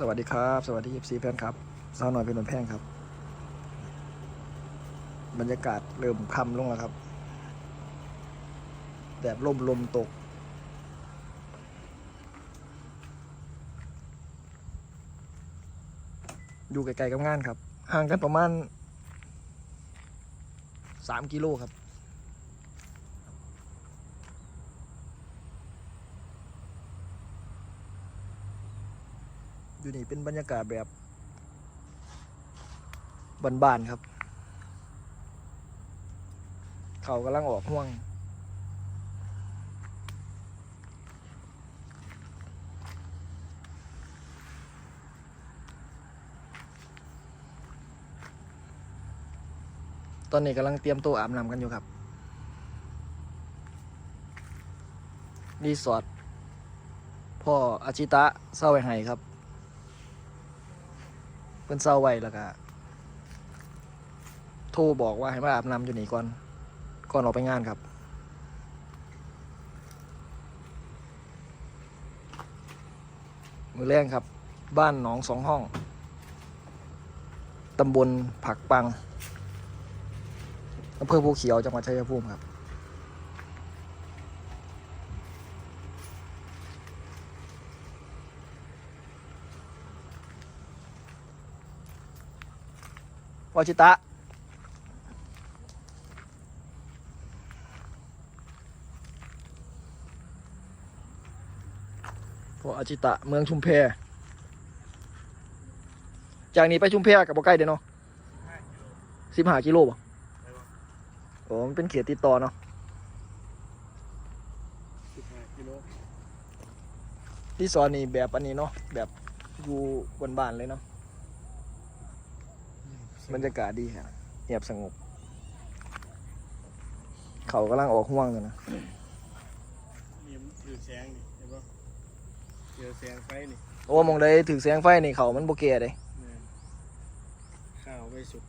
สวัสดีครับ สวัสดีเอฟซีแฟนครับสาวหน่อยเป็นนนแพงครับ บรรยากาศเริ่มค่ำลงแล้วครับแดดลมลมตก อยู่ไกลๆกับงานครับ ห่างกันประมาณสามกิโลครับ อยู่นี่เป็นบรรยากาศแบบบ้านๆครับ เขากำลังออกห่วง ตอนนี้กำลังเตรียมตัวอาบน้ำกันอยู่ครับ รีสอร์ทพ่ออาชิตะเศร้าไว้ให้ครับ เพิ่นเศร้าไว้แล้วก็โทรบอกว่าให้มาอาบน้ำอยู่นี่ก่อน ก่อนออกไปงานครับ มือแรงครับ บ้านหนองสองห้อง ตำบลผักปังอำเภอภูเขียวจังหวัดชัยภูมิครับ วชิตะพออาชิตะเมืองชุมแพ จากนี้ไปชุมแพกับบ่ใกล้เด้เนาะสิบห้ากิโลบ่โอ้มันเป็นเขตติดต่อเนาะสิบห้ากิโลที่ซอนนี่แบบอันนี้เนาะแบบอยู่บนบ้านเลยเนาะ บรรยากาศดีครับเงียบสงบ เขากำลังออกห่วงกันนะนี่มันถือแสงนี่เห็นปะเจอแสงไฟนี่โอ้มองได้ถือแสงไฟนี่เขามันโบเกะเลยแม่นข้าวไม่สุก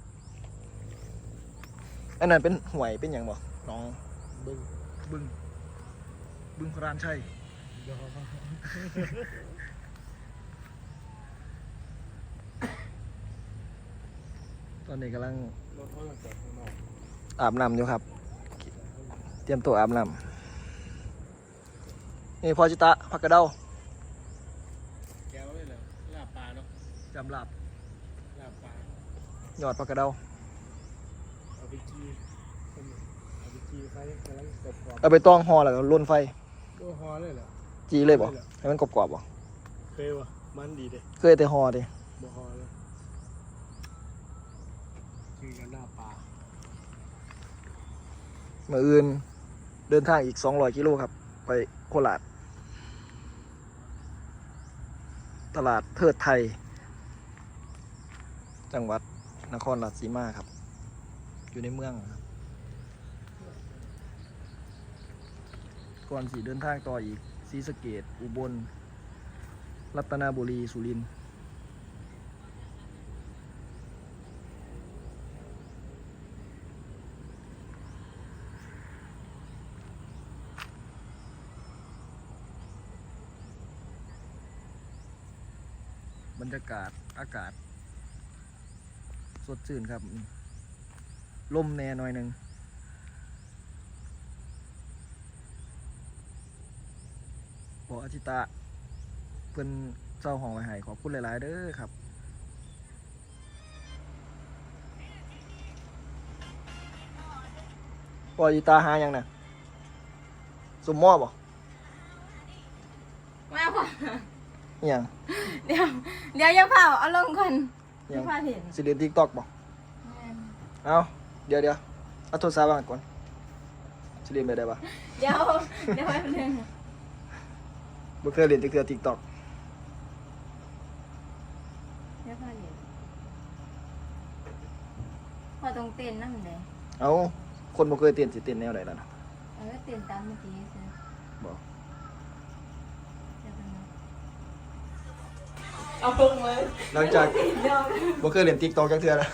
อันนั้นเป็นห่วยเป็นอย่างบ่น้องบึ้งบึงบึงพรานชัย อนนี้กำลังรถเขาจะจอดข้างนอกอาบน้ำอยู่ครับ เตรียมตัวอาบน้ำนี่พอจิตะผักกระเด้าแก้วเลยเหรอลาบปลาเนาะจำลาบลาบปลายอดผักกระเด้าเอาไปจีเอาไปจีไฟกำลังกรอบกรอบเอาไปต้องห่อแล้วก็ล่นไฟโอ้ฮอเลยเหรอจีเลยบ่ให้มันกรอบๆบ่เคยวะมันดีเด้เคยแต่ห่อดิบ่ฮอเลย จีกันหน้าปลามื่ออื่นเดินทางอีก 200 กิโลครับ ไปโคราชตลาดเทิดไทย จังหวัดนครราชสีมาครับ อยู่ในเมืองครับ ก่อนสีเดินทางต่ออีกศรีสะเกดอุบล รัตนบุรี สุรินทร์ รรยากาศอากาศ สดชื่นครับ ลมแน่หน่อยหนึ่งบอกอาชิตะเพิ่นเจ้าห้องไว้ให้ขอบคุณหลาย ๆ เด้อครับปอจิตาหายังน่ะสมมอบ่มาค่ะอิหยัง เดี๋ยว เดี๋ยวอย่าเผาเอาลงก่อนอิหยัไม่งพาเห็นสิเรียนทิกตอกบ่เอาเดี๋ยวเดี๋ยวเอาโทรศัพท์วางก่อนสิเรียนไปได้ปะเดี๋ยวเดี๋ยวแป๊บนึงบ่เคยเรียนที่คือทิกตอกเดี๋ยวพาเห็นพอตรงเต้นนั่นเลยเอาคนบ่เคยเต้นสิเต้นแนวใดล่ะนะเออเต้นตามเมื่อกี้ใช่ บ่ เดี๋ยวแป๊บนึง เอาลงเลยหลังจากเดี๋ยวบ่เคยเรียนทิกตอกจักเทื่อแล้ว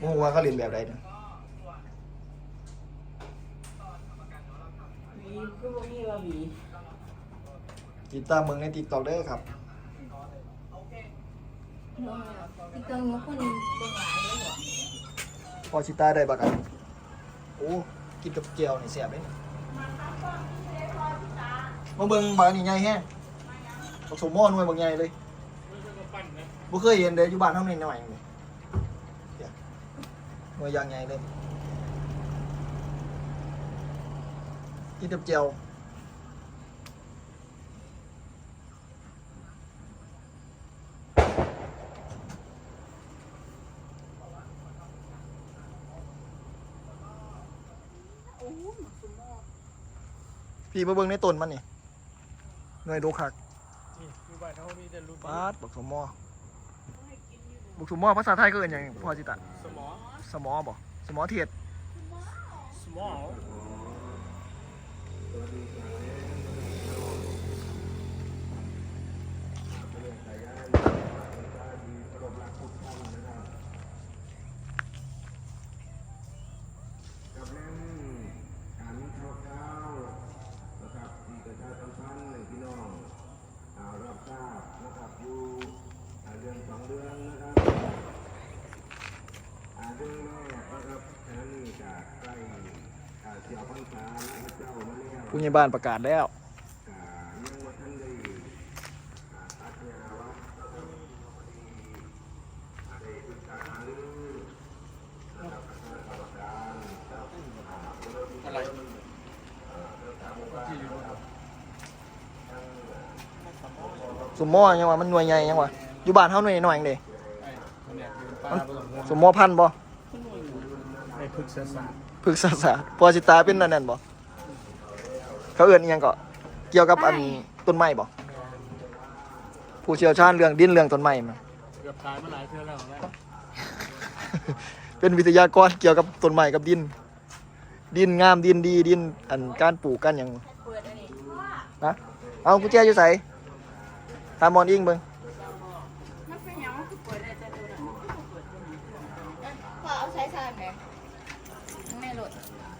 บ่ฮู้ว่าเขาเรียนแบบใดเนาะวีคือบ่มีว่าวีติดตามเมืองในติ๊กต็อกได้ครับอีกตัวหนึงคนเบิ่งหลายเลยบ่พอชิต้าได้บักอันโอ้กินกับเจียวนี่แซ่บเลยมาเบิ่งบักอันนี่ใหญ่แฮะ ผสมหม้อหน่วยบักใหญ่เลยไม่ใช่ก็ปั้นนะบ่เคยเห็นเด้อยู่บ้านเฮาหน่อยๆนี่เดี๋ยหน่วยยางใหญ่เลยกินกับเจียวพี่มาเบิ่งในต้นมันนี่หน่วยโดคัก บ้านเขามีแต่รุ่นปาดบักสมอบักสมอภาษาไทยก็เอิ้นอยังพอจิตะสมอสมอบ่สมอเทียดสมอ กับเล่นการข้าวข้าวนะครับที่ประชาสัมพันธ์ให้พี่น้องอ่ารับทราบนะครับอยู่อ่าเดือนสองเดือนนะครับอ่า เดือนแรกนะครับแค่นี้จะใกล้อ่าเสี่ยวพรรษาและพระเจ้ามาแล้วผู้ใหญ่บ้านประกาศแล้วอ่ายังว่าท่านได้อ่าตัดยาวัดนะครับอ่าได้ปรึกษาหารือนะครับกับทางกรรมการเจ้าอ่าผู้รับผิดชอบอะไรที่อยู่สมอยังว่ามันหน่วยใหญ่ยังว่าอยู่บ้านเฮาหน่วยน้อยๆเองเด้ไอ้คนเนี่ยคือปลาผสมหัวสมอพันธุ์บ่ใน พฤกษศาสตร์พฤกษศาสตร์พอสิตาเป็นนั่นนั่นบ่เขาเอิ้นอีหยังก็เกี่ยวกับอันต้นไม้บ่ผู้เชี่ยวชาญเรื่องดินเรื่องต้นไม้มา เกือบตายมาหลายเทื่อแล้วนะเป็นวิทยากรเกี่ยวกับต้นไม้กับดิน ดินงามดินดีดินอันการปลูกกันหยังเปิดอันนี้นะเอากุญแจอยู่ไสตามมอนอิงเบิ่ง มันเป็นหยังมันคือเปิดได้แต่ตัวนั้นเปิดตัวนี้พอเอาใช้ซ่านแหมแม่โหล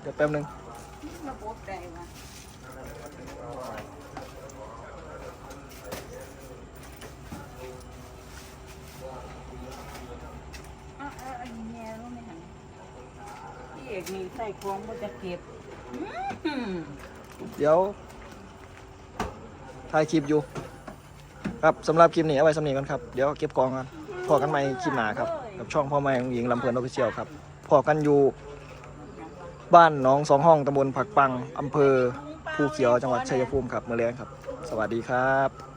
ดี๋ยวแป๊บหนึงระบบได้ว่ะอะอะอันนี้แม่รู้ไหมหันพี่เอกนี่ใส่ของมันจะเก็บอืมเดี๋ยวถ่ายคลิปอยู่ ครับสำหรับคลิปนี้เอาไว้สำนีกันครับ เดี๋ยวเก็บกองกันพอกันใหม่คลิปหน้าครับ กับช่องพ่อแม่ของหญิงลำเพลินออฟฟิเชียลครับพอกันอยู่ บ้านหน้องสองห้องตำบลผักปังอำเภอภูเขียวจังหวัดชัยภูมิครับเมื่อเรียงครับ สวัสดีครับ